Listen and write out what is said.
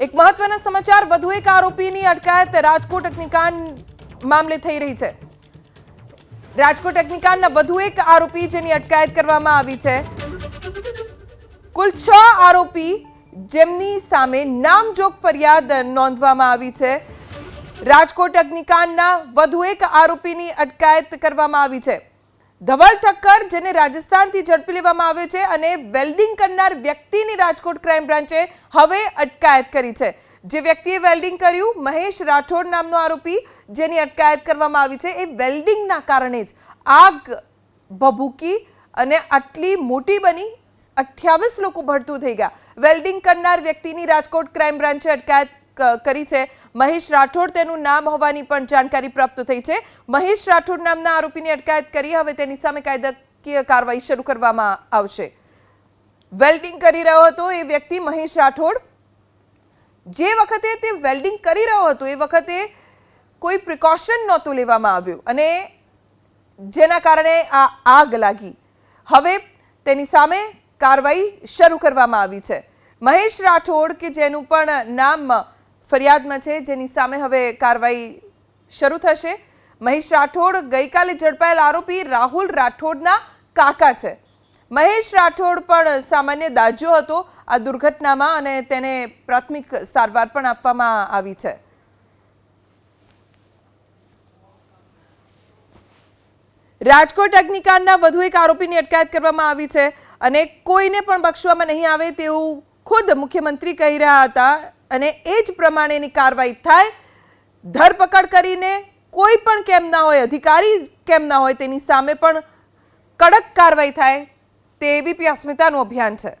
એક મહત્વના સમાચાર, વધુ એક આરોપીની અટકાયત રાજકોટ અગ્નિકાંડ મામલે થઈ રહી છે. રાજકોટ અગ્નિકાંડના વધુ એક આરોપી જેની અટકાયત કરવામાં આવી છે. કુલ છ આરોપી જેમની સામે નામજોગ ફરિયાદ નોંધવામાં આવી છે. રાજકોટ અગ્નિકાંડના વધુ એક આરોપીની અટકાયત કરવામાં આવી છે. ધવલ ઠક્કર, જેને રાજસ્થાનથી ઝડપી લેવામાં આવ્યો છે અને વેલ્ડિંગ કરનાર વ્યક્તિની રાજકોટ ક્રાઇમ બ્રાન્ચે હવે અટકાયત કરી છે. જે વ્યક્તિએ વેલ્ડિંગ કર્યું, મહેશ રાઠોડ નામનો આરોપી, જેની અટકાયત કરવામાં આવી છે, એ વેલ્ડિંગના કારણે જ આગ ભભૂકી અને આટલી મોટી બની, અઠ્યાવીસ લોકો ભડતું થઈ ગયા. વેલ્ડિંગ કરનાર વ્યક્તિની રાજકોટ ક્રાઇમ બ્રાન્ચે અટકાયત કરી છે. મહેશ રાઠોડ તેનું નામ હોવાની પણ જાણકારી પ્રાપ્ત થઈ છે. મહેશ રાઠોડ નામના આરોપીની અટકાયત કરી હવે તેની સામે કાયદાકીય કાર્યવાહી શરૂ કરવામાં આવશે. વેલ્ડિંગ કરી રહ્યો હતો એ વ્યક્તિ મહેશ રાઠોડ. જે વખતે તે વેલ્ડિંગ કરી રહ્યો હતો એ વખતે કોઈ પ્રિકોશન નહોતું લેવામાં આવ્યું અને જેના કારણે આ આગ લાગી. હવે તેની સામે કાર્યવાહી શરૂ કરવામાં આવી છે. મહેશ રાઠોડ કે જેનું પણ નામ ફરિયાદમાં છે, જેની સામે હવે કાર્યવાહી શરૂ થશે. મહેશ રાઠોડ ગઈકાલે ઝડપાયેલ આરોપી રાહુલ રાઠોડના કાકા છે. મહેશ રાઠોડ પણ સામાન્ય દાજ્યો હતો. આ દુર્ઘટનામાં અને તેને પ્રાથમિક સારવાર પણ આપવામાં આવી છે. રાજકોટ અગ્નિકાંડના વધુ એક આરોપીની અટકાયત કરવામાં આવી છે. અને કોઈને પણ બક્ષવામાં નહીં આવે તેવું ખુદ મુખ્યમંત્રી કહી રહ્યા હતા. અને એ જ પ્રમાણેની કાર્યવાહી થાય. ધરપકડ કરીને કોઈ પણ કેમ ના હોય, અધિકારી કેમ ના હોય તેની સામે પણ કડક કાર્યવાહી થાય. તે એબીપી અસ્મિતાનું અભિયાન છે.